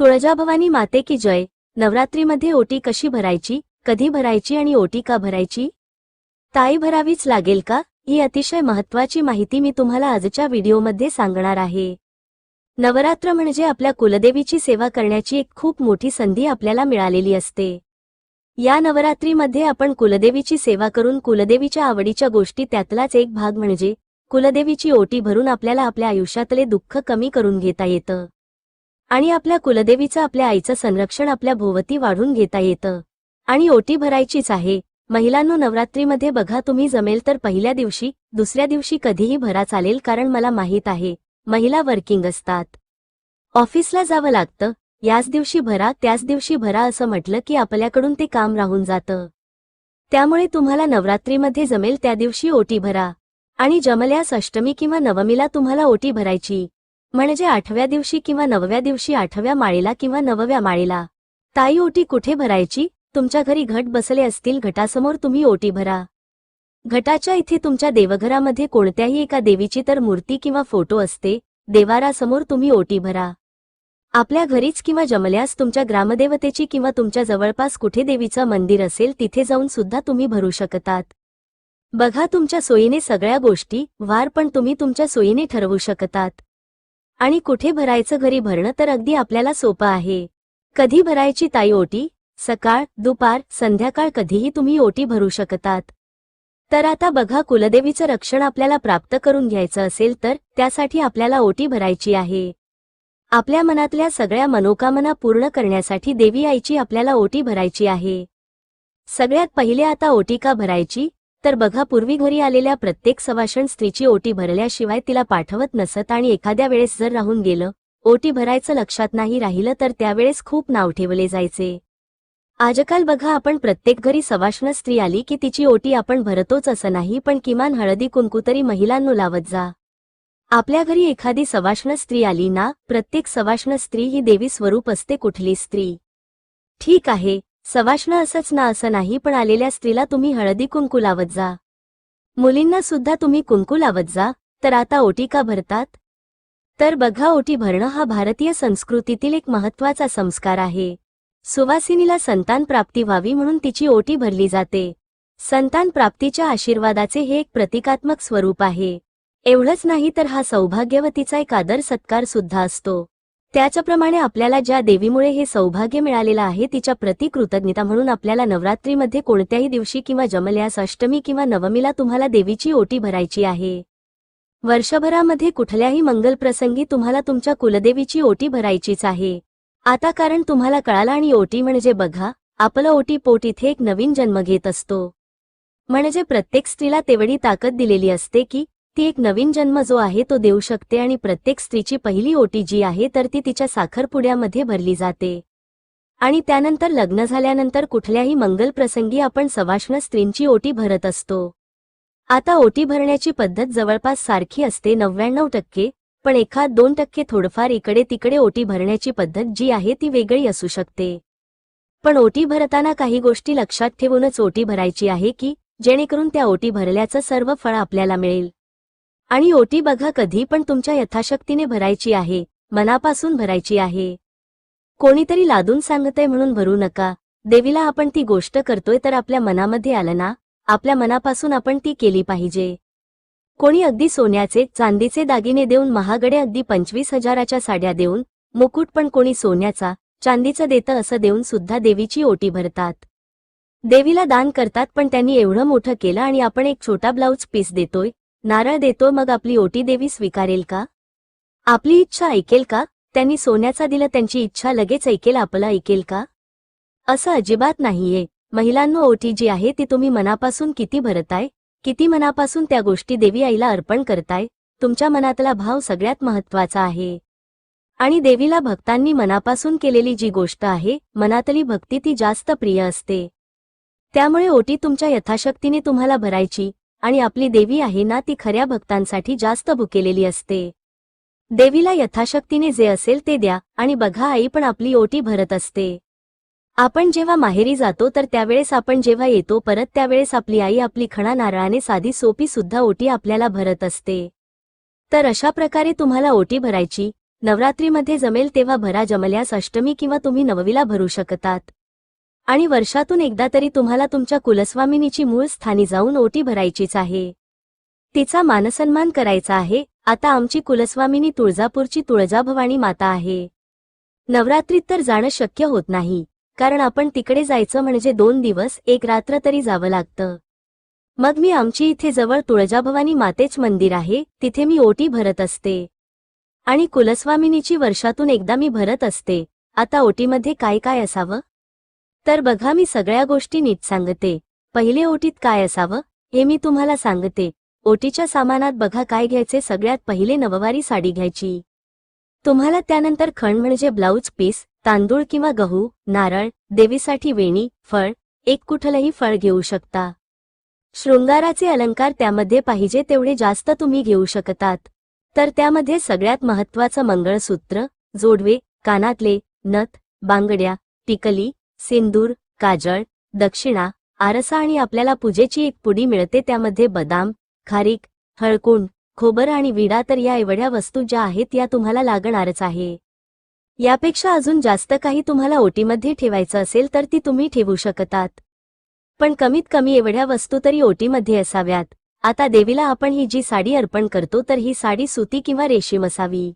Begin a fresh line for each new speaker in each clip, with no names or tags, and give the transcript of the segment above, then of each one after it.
तुळजाभवानी माते की जय. नवरात्रीमध्ये ओटी कशी भरायची कधी भरायची आणि ओटी का भरायची? ताई भरावीच लागेल का? ही अतिशय महत्वाची माहिती मी तुम्हाला आजच्या व्हिडिओमध्ये सांगणार आहे. नवरात्र म्हणजे आपल्या कुलदेवीची सेवा करण्याची एक खूप मोठी संधी आपल्याला मिळालेली असते. या नवरात्रीमध्ये आपण कुलदेवीची सेवा करून कुलदेवीच्या आवडीच्या गोष्टी त्यातलाच एक भाग म्हणजे कुलदेवीची ओटी भरून आपल्याला आपल्या आयुष्यातले दुःख कमी करून घेता येतं. आणि आपल्या कुलदेवीचं आपल्या आईचं संरक्षण आपल्या भोवती वाढून घेता येतं. आणि ओटी भरायचीच आहे. महिलांनो नवरात्रीमध्ये बघा तुम्ही जमेल तर पहिल्या दिवशी दुसऱ्या दिवशी कधीही भरा चालेल कारण मला माहीत आहे महिला वर्किंग असतात. ऑफिसला जावं लागतं. याच दिवशी भरा त्याच दिवशी भरा असं म्हटलं की आपल्याकडून ते काम राहून जातं. त्यामुळे तुम्हाला नवरात्रीमध्ये जमेल त्या दिवशी ओटी भरा. आणि जमल्यास अष्टमी किंवा नवमीला तुम्हाला ओटी भरायची. म्हणजे आठव्या दिवशी किंवा नवव्या दिवशी आठव्या माळेला किंवा नवव्या माळेला. ताई ओटी कुठे भरायची? तुमच्या घरी घट बसले असतील घटासमोर तुम्ही ओटी भरा. घटाच्या इथे तुमच्या देवघरामध्ये कोणत्याही एका देवीची तर मूर्ती किंवा फोटो असते देवारासमोर तुम्ही ओटी भरा. आपल्या घरीच किंवा जमल्यास तुमच्या ग्रामदेवतेची किंवा तुमच्या जवळपास कुठे देवीचं मंदिर असेल तिथे जाऊन सुद्धा तुम्ही भरू शकतात. बघा तुमच्या सोयीने सगळ्या गोष्टी वार पण तुम्ही तुमच्या सोयीने ठरवू शकतात. आणि कुठे भरायचं घरी भरणं तर अगदी आपल्याला सोपं आहे. कधी भरायची ताई ओटी? सकाळ दुपार संध्याकाळ कधीही तुम्ही ओटी भरू शकतात. तर आता बघा कुलदेवीचं रक्षण आपल्याला प्राप्त करून घ्यायचं असेल तर त्यासाठी आपल्याला ओटी भरायची आहे. आपल्या मनातल्या सगळ्या मनोकामना पूर्ण करण्यासाठी देवी आईची आपल्याला ओटी भरायची आहे. सगळ्यात पहिले आता ओटी का भरायची? तर बघा पूर्वी घरी आलेल्या प्रत्येक सवाषण स्त्रीची ओटी भरल्याशिवाय तिला पाठवत नसत आणि एखाद्या वेळेस जर राहून गेलं ओटी भरायचं लक्षात नाही राहिलं तर त्यावेळेस खूप नाव ठेवले जायचे. आजकाल बघा आपण प्रत्येक घरी सवाष्ण स्त्री आली की तिची ओटी आपण भरतोच असं नाही पण किमान हळदी कुंकू तरी महिलांनो लावत जा. आपल्या घरी एखादी सवाष्ण स्त्री आली ना प्रत्येक सवाष्ण स्त्री ही देवी स्वरूप असते कुठली स्त्री. ठीक आहे सवाष्ण असंच ना असं नाही पण आलेल्या स्त्रीला तुम्ही हळदी कुंकू लावत जा. मुलींना सुद्धा तुम्ही कुंकू लावत जा. तर आता ओटी का भरतात? तर बघा ओटी भरणं हा भारतीय संस्कृतीतील एक महत्त्वाचा संस्कार आहे. सुवासिनीला संतान प्राप्ती व्हावी म्हणून तिची ओटी भरली जाते. संतान प्राप्तीच्या आशीर्वादाचे हे एक प्रतिकात्मक स्वरूप आहे. एवढंच नाही तर हा सौभाग्यवतीचा एक आदर सत्कार सुद्धा असतो. त्याच्याप्रमाणे आपल्याला ज्या देवीमुळे हे सौभाग्य मिळालेलं आहे तिच्या प्रति कृतज्ञता म्हणून आपल्याला नवरात्रीमध्ये कोणत्याही दिवशी किंवा जमल्यास अष्टमी किंवा नवमीला तुम्हाला देवीची ओटी भरायची आहे. वर्षभरामध्ये कुठल्याही मंगलप्रसंगी तुम्हाला तुमच्या कुलदेवीची ओटी भरायचीच आहे. आता कारण तुम्हाला कळालं आणि ओटी म्हणजे बघा आपलं ओटी पोट इथे एक नवीन जन्म घेत असतो. म्हणजे प्रत्येक स्त्रीला तेवढी ताकद दिलेली असते की ती एक नवीन जन्म जो आहे तो देऊ शकते आणि प्रत्येक स्त्रीची पहिली ओटी जी आहे तर ती तिच्या साखरपुड्यामध्ये भरली जाते. आणि त्यानंतर लग्न झाल्यानंतर कुठल्याही मंगल प्रसंगी आपण सवाष्ण स्त्रींची ओटी भरत असतो. आता ओटी भरण्याची पद्धत जवळपास सारखी असते नव्याण्णव टक्के पण एखाद दोन टक्के थोडंफार इकडे तिकडे ओटी भरण्याची पद्धत जी आहे ती वेगळी असू शकते. पण ओटी भरताना काही गोष्टी लक्षात ठेवूनच ओटी भरायची आहे की जेणेकरून त्या ओटी भरल्याचं सर्व फळ आपल्याला मिळेल. आणि ओटी बघा कधी पण तुमच्या यथाशक्तीने भरायची आहे मनापासून भरायची आहे. कोणीतरी लादून सांगतंय म्हणून भरू नका. देवीला आपण ती गोष्ट करतोय तर आपल्या मनामध्ये आलं ना आपल्या मनापासून आपण ती केली पाहिजे. कोणी अगदी सोन्याचे चांदीचे दागिने देऊन महागडे अगदी पंचवीस हजाराच्या साड्या देऊन मुकुट पण कोणी सोन्याचा चांदीचं देतं असं देऊन सुद्धा देवीची ओटी भरतात. देवीला दान करतात पण त्यांनी एवढं मोठं केलं आणि आपण एक छोटा ब्लाऊज पीस देतोय नारळ देतो मग आपली ओटी देवी स्वीकारेल का? आपली इच्छा ऐकेल का? त्यांनी सोन्याचा दिलं त्यांची इच्छा लगेच ऐकेल आपलं ऐकेल का? असं अजिबात नाहीये. महिलांनो ओटी जी आहे ती तुम्ही मनापासून किती भरताय? किती मनापासून त्या गोष्टी देवी आईला अर्पण करताय? तुमच्या मनातला भाव सगळ्यात महत्त्वाचा आहे. आणि देवीला भक्तांनी मनापासून केलेली जी गोष्ट आहे मनातली भक्ती ती जास्त प्रिय असते. त्यामुळे ओटी तुमच्या यथाशक्तीने तुम्हाला भरायची आणि आपली देवी आहे ना ती खऱ्या भक्तांसाठी जास्त भुकेलेली असते. देवीला यथाशक्तीने जे असेल ते द्या आणि बघा आई पण आपली ओटी भरत असते. आपण जेव्हा माहेरी जातो तर त्यावेळेस आपण जेव्हा येतो परत त्यावेळेस आपली आई आपली खणा नारळाने साधी सोपी सुद्धा ओटी आपल्याला भरत असते. तर अशा प्रकारे तुम्हाला ओटी भरायची नवरात्रीमध्ये जमेल तेव्हा भरा जमल्यास अष्टमी किंवा तुम्ही नववीला भरू शकतात. आणि वर्षातून एकदा तरी तुम्हाला तुमच्या कुलस्वामिनीची मूळ स्थानी जाऊन ओटी भरायचीच आहे. तिचा मानसन्मान करायचा आहे. आता आमची कुलस्वामिनी तुळजापूरची तुळजाभवानी माता आहे. नवरात्रीत तर जाणं शक्य होत नाही कारण आपण तिकडे जायचं म्हणजे दोन दिवस एक रात्र तरी जावं लागतं. मग मी आमची इथे जवळ तुळजाभवानी मातेच मंदिर आहे तिथे मी ओटी भरत असते. आणि कुलस्वामिनीची वर्षातून एकदा मी भरत असते. आता ओटीमध्ये काय काय असावं? तर बघा मी सगळ्या गोष्टी नीट सांगते. पहिले ओटीत काय असावं? हे मी तुम्हाला सांगते. ओटीच्या सामानात बघा काय घ्यायचे सगळ्यात पहिले नववारी साडी घ्यायची. तुम्हाला त्यानंतर खण म्हणजे ब्लाऊज पीस तांदूळ किंवा गहू नारळ देवीसाठी वेणी फळ एक कुठलंही फळ घेऊ शकता. शृंगाराचे अलंकार त्यामध्ये पाहिजे तेवढे जास्त तुम्ही घेऊ शकतात. तर त्यामध्ये सगळ्यात महत्वाचं मंगळसूत्र जोडवे कानातले नथ बांगड्या टिकली सिंदूर काजळ दक्षिणा आरसा आणि आपल्याला पूजेची एक पुडी मिळते. त्यामध्ये बदाम खारीक हळकुंड खोबर आणि विडा तर या एवढ्या वस्तू ज्या आहेत या तुम्हाला लागणारच आहे. यापेक्षा अजून जास्त काही तुम्हाला ओटीमध्ये ठेवायचं असेल तर ती तुम्ही ठेवू शकतात. पण कमीत कमी एवढ्या वस्तू तरी ओटीमध्ये असाव्यात. आता देवीला आपण ही जी साडी अर्पण करतो तर ही साडी सुती किंवा रेशीम असावी.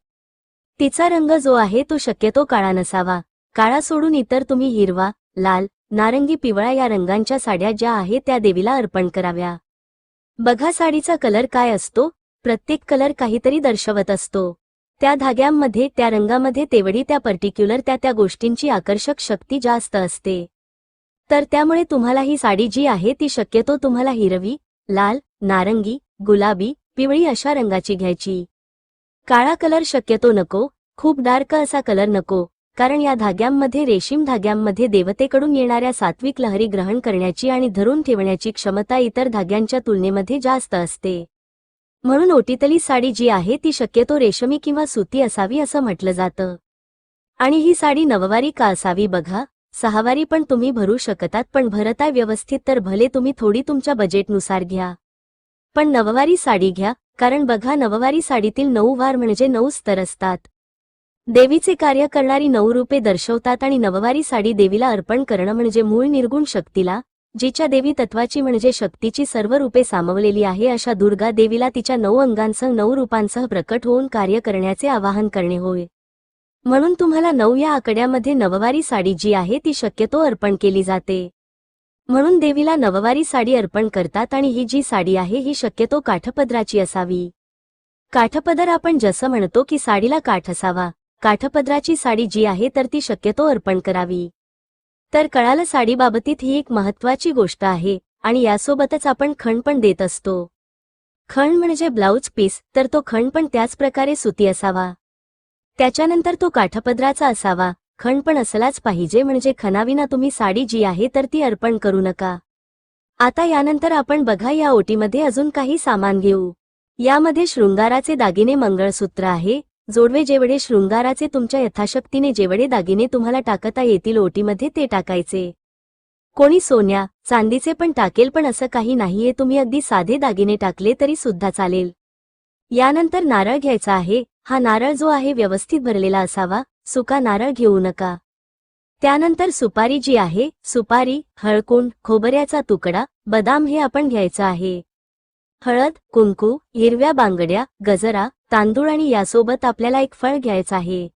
तिचा रंग जो आहे तो शक्यतो काळा नसावा. काळा सोडून इतर तुम्ही हिरवा लाल नारंगी पिवळा या रंगांच्या साड्या ज्या आहेत त्या देवीला अर्पण कराव्या. बघा साडीचा कलर काय असतो. प्रत्येक कलर काहीतरी दर्शवत असतो. त्या धाग्यांमध्ये त्या रंगामध्ये तेवढी त्या पर्टिक्युलर त्या त्या गोष्टींची आकर्षक शक्ती जास्त असते. तर त्यामुळे तुम्हाला ही साडी जी आहे ती शक्यतो तुम्हाला हिरवी लाल नारंगी गुलाबी पिवळी अशा रंगाची घ्यायची. काळा कलर शक्यतो नको खूप डार्क असा कलर नको. कारण या धाग्यांमध्ये रेशीम धाग्यांमध्ये देवतेकडून येणाऱ्या सात्विक लहरी ग्रहण करण्याची आणि धरून ठेवण्याची क्षमता इतर धाग्यांच्या तुलनेमध्ये जास्त असते. म्हणून ओटीतली साडी जी आहे ती शक्यतो रेशमी किंवा सुती असावी असं म्हटलं जातं. आणि ही साडी नववारी का असावी बघा? सहावारी पण तुम्ही भरू शकतात पण भरताय व्यवस्थित तर भले तुम्ही थोडी तुमच्या बजेटनुसार घ्या. पण नववारी साडी घ्या कारण बघा नववारी साडीतील नऊ वार म्हणजे नऊ स्तर असतात. देवीचे कार्य करणारी नऊ रूपे दर्शवतात आणि नववारी साडी देवीला अर्पण करणं म्हणजे मूळ निर्गुण शक्तीला जिच्या देवी तत्वाची म्हणजे शक्तीची सर्व रूपे सामावलेली आहे अशा दुर्गा देवीला तिच्या नऊ अंगांसह नऊ रूपांसह प्रकट होऊन कार्य करण्याचे आवाहन करणे होय. म्हणून तुम्हाला नऊ या आकड्यामध्ये नववारी साडी जी आहे ती शक्यतो अर्पण केली जाते. म्हणून देवीला नववारी साडी अर्पण करतात आणि ही जी साडी आहे ही शक्यतो काठपदराची असावी. काठपदर आपण जसं म्हणतो की साडीला काठ असावा. काठपदराची साडी जी आहे तर ती शक्यतो अर्पण करावी. तर कळालं साडीबाबतीत ही एक महत्वाची गोष्ट आहे आणि यासोबतच आपण खण पण देत असतो. खण म्हणजे ब्लाऊज पीस तर तो खण पण त्याच प्रकारे सुती असावा. त्याच्यानंतर तो काठपदराचा असावा. खण पण असलाच पाहिजे म्हणजे खणाविना तुम्ही साडी जी आहे तर ती अर्पण करू नका. आता यानंतर आपण बघा या ओटीमध्ये अजून काही सामान घेऊ. यामध्ये शृंगाराचे दागिने मंगळसूत्र आहे जोडवे जेवढे शृंगाराचे तुमच्या यथाशक्तीने जेवढे दागिने तुम्हाला टाकता येतील ओटीमध्ये ते टाकायचे. कोणी सोन्या चांदीचे पण टाकेल पण असं काही नाहीये तुम्ही अगदी साधे दागिने टाकले तरी सुद्धा चालेल. यानंतर नारळ घ्यायचा आहे हा नारळ जो आहे व्यवस्थित भरलेला असावा सुका नारळ घेऊ नका. त्यानंतर सुपारी जी आहे सुपारी हळकुंड खोबऱ्याचा तुकडा बदाम हे आपण घ्यायचं आहे. हळद कुंकू हिरव्या बांगड्या गजरा तांदूळ आणि यासोबत आपल्याला एक फळ घ्यायचं आहे.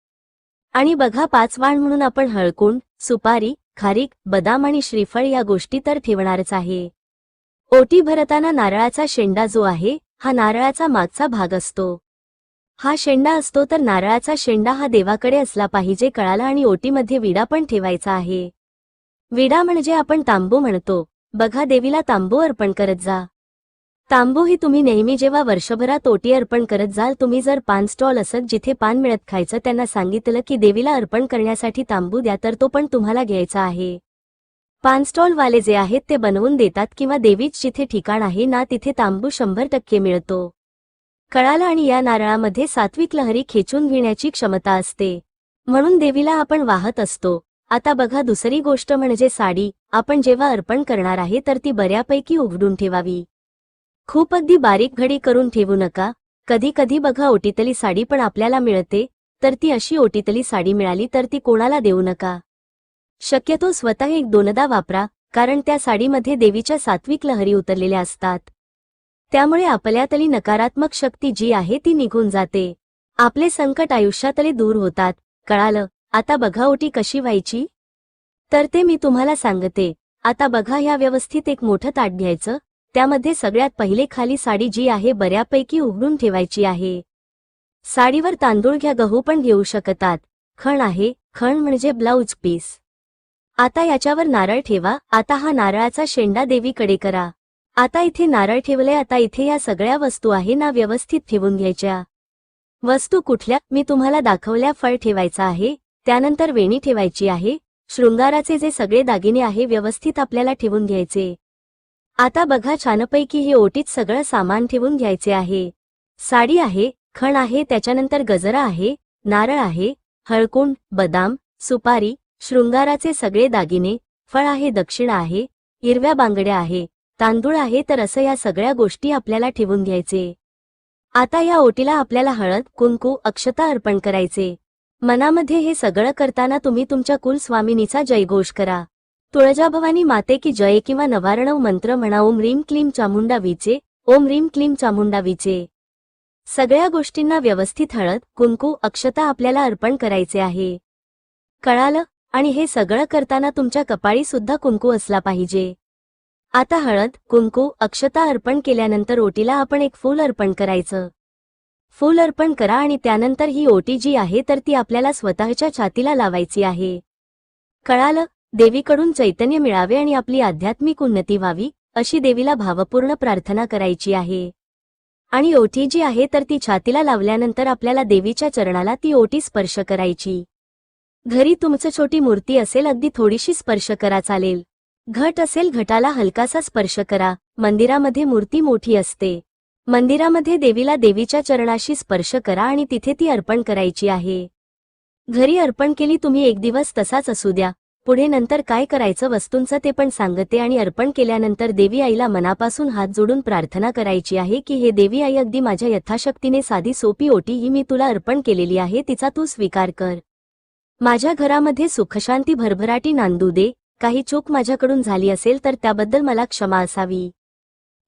आणि बघा पाच वाण म्हणून आपण हळकुंड सुपारी खारीक बदाम आणि श्रीफळ या गोष्टी तर ठेवणारच आहे. ओटी भरताना नारळाचा शेंडा जो आहे हा नारळाचा मागचा भाग असतो. हा शेंडा असतो तर नारळाचा शेंडा हा देवाकडे असला पाहिजे कळाला आणि ओटीमध्ये विडा पण ठेवायचा आहे. विडा म्हणजे आपण तांबू म्हणतो. बघा देवीला तांबू अर्पण करत जा. तांबू ही तुम्ही नेहमी जेव्हा वर्षभरात ओटी अर्पण करत जाल तुम्ही जर पान स्टॉल असत जिथे पान मिळत खायचं त्यांना सांगितलं की देवीला अर्पण करण्यासाठी तांबू द्या तर तो पण तुम्हाला घ्यायचा आहे. पान स्टॉल वाले जे आहेत ते बनवून देतात किंवा देवीच जिथे ठिकाण आहे ना तिथे तांबू शंभर टक्के मिळतो. कळाला आणि या नारळामध्ये सात्विक लहरी खेचून घेण्याची क्षमता असते. म्हणून देवीला आपण वाहत असतो. आता बघा दुसरी गोष्ट म्हणजे साडी. आपण जेव्हा अर्पण करणार आहे तर ती बऱ्यापैकी उघडून ठेवावी. खूप अगदी बारीक घडी करून ठेवू नका. कधी कधी बघा ओटीतली साडी पण आपल्याला मिळते. तर ती अशी ओटीतली साडी मिळाली तर ती कोणाला देऊ नका. शक्यतो स्वतः एक दोनदा वापरा कारण त्या साडीमध्ये देवीच्या सात्विक लहरी उतरलेल्या असतात. त्यामुळे आपल्यातली नकारात्मक शक्ती जी आहे ती निघून जाते. आपले संकट आयुष्यातले दूर होतात. कळालं? आता बघा ओटी कशी व्हायची? तर ते मी तुम्हाला सांगते. आता बघा ह्या व्यवस्थित एक मोठं ताट घ्यायचं. त्यामध्ये सगळ्यात पहिले खाली साडी जी आहे बऱ्यापैकी उघडून ठेवायची आहे. साडीवर तांदूळ घ्या गहू पण घेऊ शकतात. खण आहे खण म्हणजे ब्लाऊज पीस. आता याच्यावर नारळ ठेवा आता हा नारळाचा शेंडा देवीकडे करा. आता इथे नारळ ठेवले आता इथे या सगळ्या वस्तू आहे ना व्यवस्थित ठेवून घ्यायच्या. वस्तू कुठल्या मी तुम्हाला दाखवल्या फळ ठेवायचा आहे त्यानंतर वेणी ठेवायची आहे शृंगाराचे जे सगळे दागिने आहे व्यवस्थित आपल्याला ठेवून घ्यायचे. आता बघा छानपैकी हे ओटीत सगळं सामान ठेवून घ्यायचे आहे. साडी आहे खण आहे त्याच्यानंतर गजरा आहे नारळ आहे हळकुंड बदाम सुपारी शृंगाराचे सगळे दागिने फळ आहे दक्षिणा आहे हिरव्या बांगड्या आहे तांदूळ आहे तर असं या सगळ्या गोष्टी आपल्याला ठेवून घ्यायचे. आता या ओटीला आपल्याला हळद कुंकू अक्षता अर्पण करायचे. मनामध्ये हे सगळं करताना तुम्ही तुमच्या कुलस्वामिनीचा जयघोष करा. तुळजाभवानी माते की जय किंवा नवारणव मंत्र म्हणा ओम रीम क्लीम चामुंडा विचे ओम रीम क्लीम चामुंडा विचे. सगळ्या गोष्टींना व्यवस्थित हळद कुंकू अक्षता आपल्याला अर्पण करायचे आहे. कळालं? आणि हे सगळं करताना तुमच्या कपाळी सुद्धा कुंकू असला पाहिजे. आता हळद कुंकू अक्षता अर्पण केल्यानंतर ओटीला आपण एक फूल अर्पण करायचं. फूल अर्पण करा आणि त्यानंतर ही ओटी जी आहे तर ती आपल्याला स्वतःच्या छातीला लावायची आहे. कळालं? देवीकडून चैतन्य मिळावे आणि आपली आध्यात्मिक उन्नती व्हावी अशी देवीला भावपूर्ण प्रार्थना करायची आहे. आणि ओटी जी आहे तर ती छातीला लावल्यानंतर आपल्याला देवीच्या चरणाला ती ओटी स्पर्श करायची. घरी तुमचं छोटी मूर्ती असेल अगदी थोडीशी स्पर्श करा चालेल. घट असेल घटाला हलकासा स्पर्श करा. मंदिरामध्ये मूर्ती मोठी असते. मंदिरामध्ये देवीला देवीच्या चरणाशी स्पर्श करा आणि तिथे ती अर्पण करायची आहे. घरी अर्पण केली तुम्ही एक दिवस तसाच असू द्या. पुढे नंतर काय करायचं वस्तूंचं ते पण सांगते आणि अर्पण केल्यानंतर देवी आईला मनापासून हात जोडून प्रार्थना करायची आहे की हे देवी आई अगदी माझ्या यथाशक्तीने साधी सोपी ओटी ही मी तुला अर्पण केलेली आहे तिचा तू स्वीकार कर. माझ्या घरामध्ये सुखशांती भरभराटी नांदू दे काही चूक माझ्याकडून झाली असेल तर त्याबद्दल मला क्षमा असावी.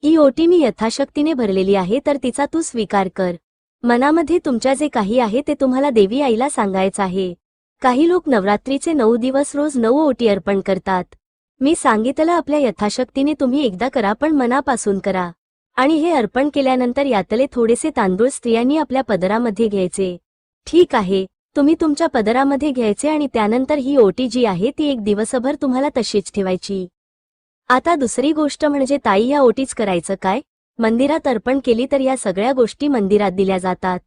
ही ओटी मी यथाशक्तीने भरलेली आहे तर तिचा तू स्वीकार कर. मनामध्ये तुमच्या जे काही आहे ते तुम्हाला देवी आईला सांगायचं आहे. काही लोक नवरात्रीचे नऊ दिवस रोज नऊ ओटी अर्पण करतात. मी सांगितलं आपल्या यथाशक्तीने तुम्ही एकदा करा पण मनापासून करा. आणि हे अर्पण केल्यानंतर यातले थोडेसे तांदूळ स्त्रियांनी आपल्या पदरामध्ये घ्यायचे. ठीक आहे तुम्ही तुमच्या पदरामध्ये घ्यायचे आणि त्यानंतर ही ओटी जी आहे ती एक दिवसभर तुम्हाला तशीच ठेवायची. आता दुसरी गोष्ट म्हणजे ताई या ओटीच करायचं काय? मंदिरात अर्पण केली तर या सगळ्या गोष्टी मंदिरात दिल्या जातात.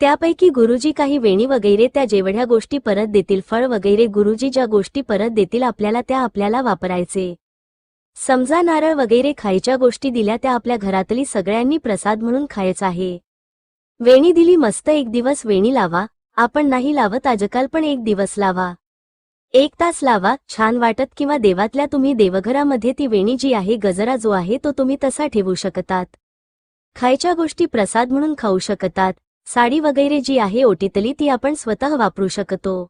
त्यापैकी गुरुजी काही वेणी वगैरे त्या जेवढ्या गोष्टी परत देतील फळ वगैरे गुरुजी ज्या गोष्टी परत देतील आपल्याला त्या आपल्याला वापरायचे. समजा नारळ वगैरे खायच्या गोष्टी दिल्या त्या आपल्या घरातली सगळ्यांनी प्रसाद म्हणून खायचा आहे. वेणी दिली मस्त एक दिवस वेणी लावा. आपण नाही लावत आजकाल पण एक दिवस लावा. एक तास लावा छान वाटत किंवा देवातल्या तुम्ही देवघरामध्ये ती वेणी जी आहे गजरा जो आहे तो तुम्ही तसा ठेवू शकतात. खायच्या गोष्टी प्रसाद म्हणून खाऊ शकतात. साडी वगैरे जी आहे ओटीतली ती आपण स्वतः वापरू शकतो.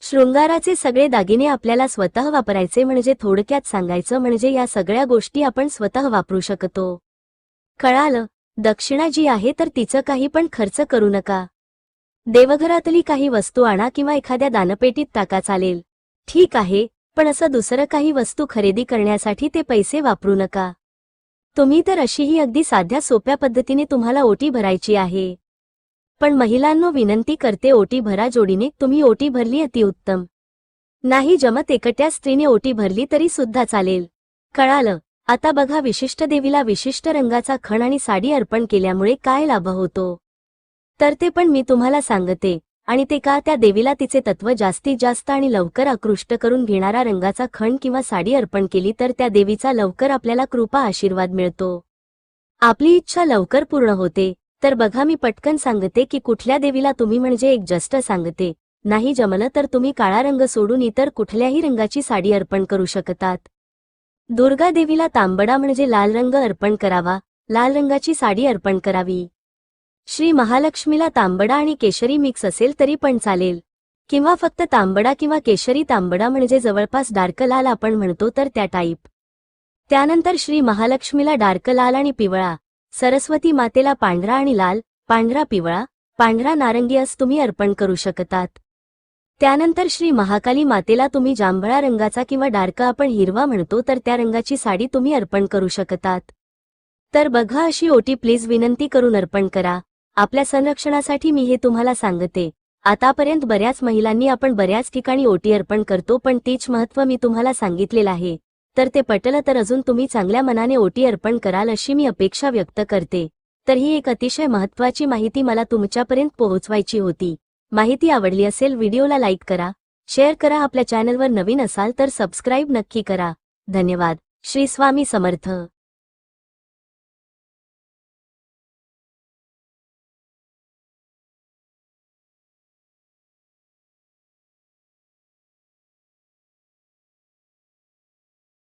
शृंगाराचे सगळे दागिने आपल्याला स्वतः वापरायचे म्हणजे थोडक्यात सांगायचं म्हणजे या सगळ्या गोष्टी आपण स्वतः वापरू शकतो. कळालं? दक्षिणा जी आहे तर तिचं काही पण खर्च करू नका. देवघरातली काही वस्तू आणा किंवा एखाद्या दानपेटीत टाका चालेल. ठीक आहे पण असं दुसरं काही वस्तू खरेदी करण्यासाठी ते पैसे वापरू नका. तुम्ही तर अशीही अगदी साध्या सोप्या पद्धतीने तुम्हाला ओटी भरायची आहे. पण महिलांनो विनंती करते ओटी भरा जोडीने तुम्ही ओटी भरली अतिउत्तम. नाही जमत एकट्या स्त्रीने ओटी भरली तरी सुद्धा चालेल. कळालं. आता बघा विशिष्ट देवीला विशिष्ट रंगाचा खण आणि साडी अर्पण केल्यामुळे काय लाभ होतो? तर ते पण मी तुम्हाला सांगते. आणि ते का त्या देवीला तिचे तत्व जास्तीत जास्त आणि लवकर आकृष्ट करून घेणारा रंगाचा खण किंवा साडी अर्पण केली तर त्या देवीचा लवकर आपल्याला कृपा आशीर्वाद मिळतो. आपली इच्छा लवकर पूर्ण होते. तर बघा मी पटकन सांगते की कुठल्या देवीला तुम्ही म्हणजे एक जस्ट सांगते. नाही जमलं तर तुम्ही काळा रंग सोडून इतर कुठल्याही रंगाची साडी अर्पण करू शकतात. दुर्गा देवीला तांबडा म्हणजे लाल रंग अर्पण करावा लाल रंगाची साडी अर्पण करावी. श्री महालक्ष्मीला तांबडा आणि केशरी मिक्स असेल तरी पण चालेल. किंवा फक्त तांबडा किंवा केशरी तांबडा म्हणजे जवळपास डार्क लाल आपण म्हणतो तर त्या टाईप त्यानंतर श्री महालक्ष्मीला डार्क लाल आणि पिवळा. सरस्वती मातेला पांढरा आणि लाल पांढरा पिवळा पांढरा नारंगी अस तुम्ही अर्पण करू शकतात. त्यानंतर श्री महाकाली मातेला तुम्ही जांभळा रंगाचा किंवा डार्क आपण हिरवा म्हणतो तर त्या रंगाची साडी तुम्ही अर्पण करू शकतात. तर बघा अशी ओटी प्लीज विनंती करून अर्पण करा. आपल्या संरक्षणासाठी मी हे तुम्हाला सांगते. आतापर्यंत बऱ्याच महिलांनी आपण बऱ्याच ठिकाणी ओटी अर्पण करतो पण तीच महत्त्व मी तुम्हाला सांगितलेलं आहे. तर ते पटलं तर अजून तुम्ही चांगल्या मनाने ओटी अर्पण कराल अशी मी अपेक्षा व्यक्त करते. तर ही एक अतिशय महत्वाची माहिती मला तुमच्यापर्यंत पोहोचवायची होती. माहिती आवडली असेल व्हिडिओला लाईक करा शेअर करा आपल्या चॅनलवर नवीन असाल तर सबस्क्राईब नक्की करा. धन्यवाद. श्री स्वामी समर्थ.